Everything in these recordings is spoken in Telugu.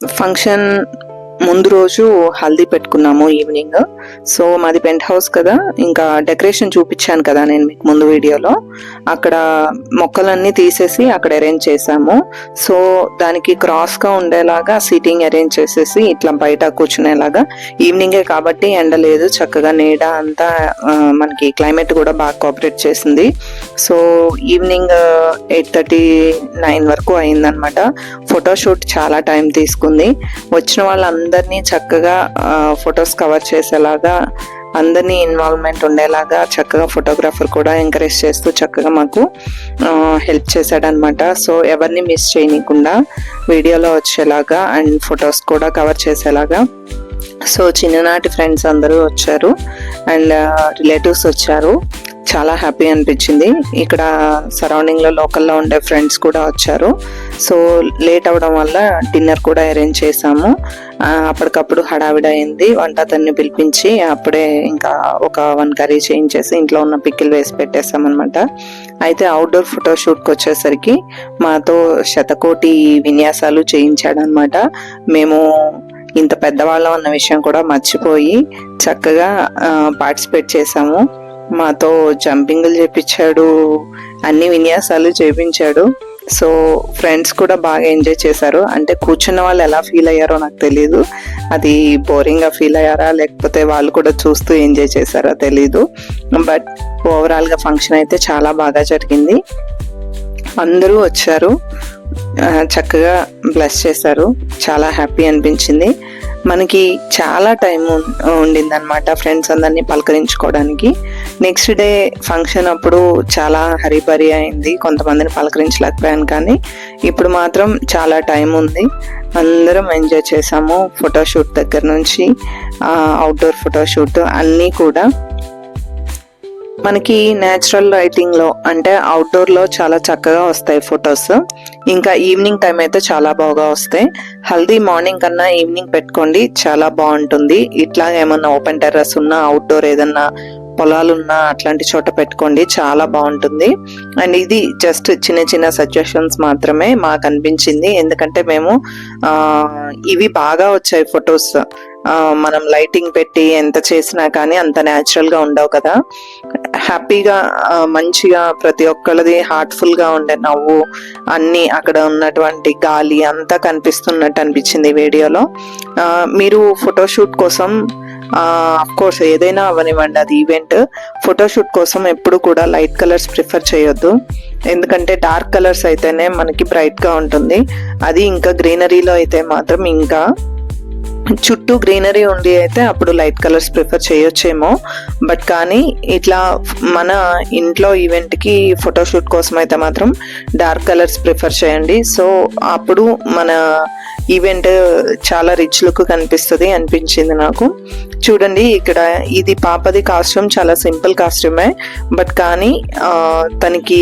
ఫంక్షన్ ముందు రోజు హల్దీ పెట్టుకున్నాము ఈవినింగ్ సో మాది పెంట్ హౌస్ కదా. ఇంకా డెకరేషన్ చూపించాను కదా నేను మీకు ముందు వీడియోలో. అక్కడ మొక్కలన్నీ తీసేసి అక్కడ అరేంజ్ చేసాము సో దానికి క్రాస్గా ఉండేలాగా సీటింగ్ అరేంజ్ చేసేసి ఇట్లా బయట కూర్చునేలాగా. ఈవినింగే కాబట్టి ఎండ లేదు. చక్కగా నీడ అంతా మనకి క్లైమేట్ కూడా బాగా కోఆపరేట్ చేసింది. So evening eight thirty nine వరకు అయిందనమాట ఫోటోషూట్ చాలా టైం తీసుకుంది. వచ్చిన అందరినీ చక్కగా ఫొటోస్ కవర్ చేసేలాగా అందరినీ ఇన్వాల్వ్మెంట్ ఉండేలాగా చక్కగా ఫోటోగ్రాఫర్ కూడా ఎంకరేజ్ చేస్తూ చక్కగా మాకు హెల్ప్ చేశాడనమాట సో ఎవరిని మిస్ చేయనీయకుండా వీడియోలో వచ్చేలాగా అండ్ ఫొటోస్ కూడా కవర్ చేసేలాగా. సో చిన్ననాటి ఫ్రెండ్స్ అందరూ వచ్చారు అండ్ రిలేటివ్స్ వచ్చారు. చాలా హ్యాపీ అనిపించింది. ఇక్కడ సరౌండింగ్లో లోకల్లో ఉండే ఫ్రెండ్స్ కూడా వచ్చారు. సో లేట్ అవడం వల్ల డిన్నర్ కూడా అరేంజ్ చేసాము అప్పటికప్పుడు హడావిడి అయింది వంట అతన్ని పిలిపించి అప్పుడే ఇంకా ఒక వన్ కర్రీ చేయించేసి ఇంట్లో ఉన్న పిక్కిలు వేసి పెట్టేసామన్నమాట అయితే అవుట్డోర్ ఫోటోషూట్కి వచ్చేసరికి మాతో శతకోటి విన్యాసాలు చేయించాడనమాట మేము ఇంత పెద్దవాళ్ళం అన్న విషయం కూడా మర్చిపోయి చక్కగా పార్టిసిపేట్ చేసాము మాతో జంపింగ్లు చేపించాడు. అన్ని విన్యాసాలు చేపించాడు. సో ఫ్రెండ్స్ కూడా బాగా ఎంజాయ్ చేశారు. అంటే కూర్చున్న వాళ్ళు ఎలా ఫీల్ అయ్యారో నాకు తెలియదు అది బోరింగ్గా ఫీల్ అయ్యారా? లేకపోతే వాళ్ళు కూడా చూస్తూ ఎంజాయ్ చేశారా? తెలీదు. బట్ ఓవరాల్గా ఫంక్షన్ అయితే చాలా బాగా జరిగింది. అందరూ వచ్చారు. చక్కగా బ్లెస్ చేశారు. చాలా హ్యాపీ అనిపించింది. మనకి చాలా టైం ఉండింది అనమాట ఫ్రెండ్స్ అందరినీ పలకరించుకోవడానికి. నెక్స్ట్ డే ఫంక్షన్ అప్పుడు చాలా హరిబరి అయింది కొంతమందిని పలకరించలేకపోయాను కానీ ఇప్పుడు మాత్రం చాలా టైం ఉంది. అందరం ఎంజాయ్ చేసాము ఫోటోషూట్ దగ్గర నుంచి అవుట్డోర్ ఫోటోషూట్ అన్నీ కూడా. మనకి నేచురల్ లైటింగ్లో అంటే అవుట్డోర్లో చాలా చక్కగా వస్తాయి ఫొటోస్ ఇంకా ఈవినింగ్ టైం అయితే చాలా బాగా వస్తాయి. హల్దీ మార్నింగ్ కన్నా ఈవినింగ్ పెట్టుకోండి చాలా బాగుంటుంది. ఇట్లా ఏమన్నా ఓపెన్ టెర్రస్ ఉన్నా అవుట్డోర్ ఏదన్నా పొలాలు ఉన్నా అట్లాంటి చోట పెట్టుకోండి చాలా బాగుంటుంది. అండ్ ఇది జస్ట్ చిన్న చిన్న సజెషన్స్ మాత్రమే మాకు అనిపించింది. ఎందుకంటే మేము ఇవి బాగా వచ్చాయి ఫొటోస్ మనం లైటింగ్ పెట్టి ఎంత చేసినా కానీ అంత న్యాచురల్గా ఉండవు కదా. హ్యాపీగా మంచిగా ప్రతి ఒక్కళ్ళది హార్ట్ఫుల్గా ఉండే నవ్వు అన్ని అక్కడ ఉన్నటువంటి గాలి అంతా కనిపిస్తున్నట్టు అనిపించింది వీడియోలో. మీరు ఫోటోషూట్ కోసం కోర్స్ ఏదైనా అవనివ్వండి అది ఈవెంట్. ఫోటోషూట్ కోసం ఎప్పుడు కూడా లైట్ కలర్స్ ప్రిఫర్ చేయొద్దు. ఎందుకంటే డార్క్ కలర్స్ అయితేనే మనకి బ్రైట్గా ఉంటుంది. అది ఇంకా గ్రీనరీలో అయితే మాత్రం ఇంకా చుట్టూ గ్రీనరీ ఉండి అయితే అప్పుడు లైట్ కలర్స్ ప్రిఫర్ చేయొచ్చేమో. బట్ కానీ ఇట్లా మన ఇంట్లో ఈవెంట్కి ఫోటోషూట్ కోసం అయితే మాత్రం డార్క్ కలర్స్ ప్రిఫర్ చేయండి. సో అప్పుడు మన ఈవెంట్ చాలా రిచ్ లుక్ కనిపిస్తుంది అనిపించింది నాకు. చూడండి ఇక్కడ ఇది పాపది కాస్ట్యూమ్ చాలా సింపుల్ కాస్ట్యూమే బట్ కానీ తనకి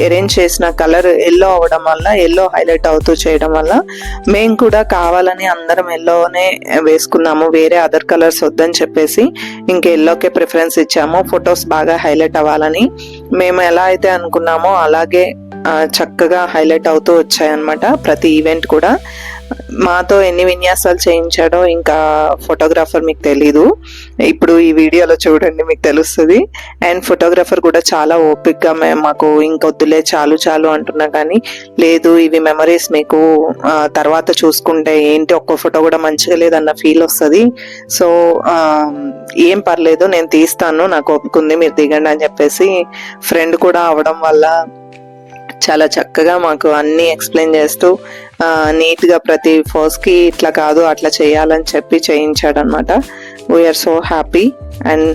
అరేంజ్ చేసిన కలర్ ఎల్లో అవడం వల్ల ఎల్లో హైలైట్ అవుతూ చేయడం వల్ల మేము కూడా కావాలని అందరం ఎల్లోనే వేసుకున్నాము. వేరే అదర్ కలర్స్ వద్దని చెప్పేసి ఇంక ఎల్లోకే ప్రిఫరెన్స్ ఇచ్చాము. ఫొటోస్ బాగా హైలైట్ అవ్వాలని. మేము ఎలా అయితే అనుకున్నామో అలాగే చక్కగా హైలైట్ అవుతూ వచ్చాయన్నమాట ప్రతి ఈవెంట్ కూడా. మాతో ఎన్ని విన్యాసాలు చేయించాడో ఇంకా ఫోటోగ్రాఫర్ మీకు తెలీదు. ఇప్పుడు ఈ వీడియోలో చూడండి మీకు తెలుస్తుంది. అండ్ ఫోటోగ్రాఫర్ కూడా చాలా ఓపిక్గా మేము మాకు ఇంకొద్దులే చాలు చాలు అంటున్నా కానీ లేదు ఇవి మెమరీస్ మీకు తర్వాత చూసుకుంటే ఏంటి ఒక్క ఫోటో కూడా మంచిగా లేదన్న ఫీల్ వస్తుంది. సో ఏం పర్లేదు నేను తీస్తాను నాకు ఒప్పుకుంది మీరు దిగండి అని చెప్పేసి ఫ్రెండ్ కూడా అవడం వల్ల చాలా చక్కగా మాకు అన్నీ ఎక్స్ప్లెయిన్ చేస్తూ నీట్గా ప్రతి ఫోర్స్కి ఇట్లా కాదు అట్లా చేయాలని చెప్పి చేయించాడనమాట we are so happy and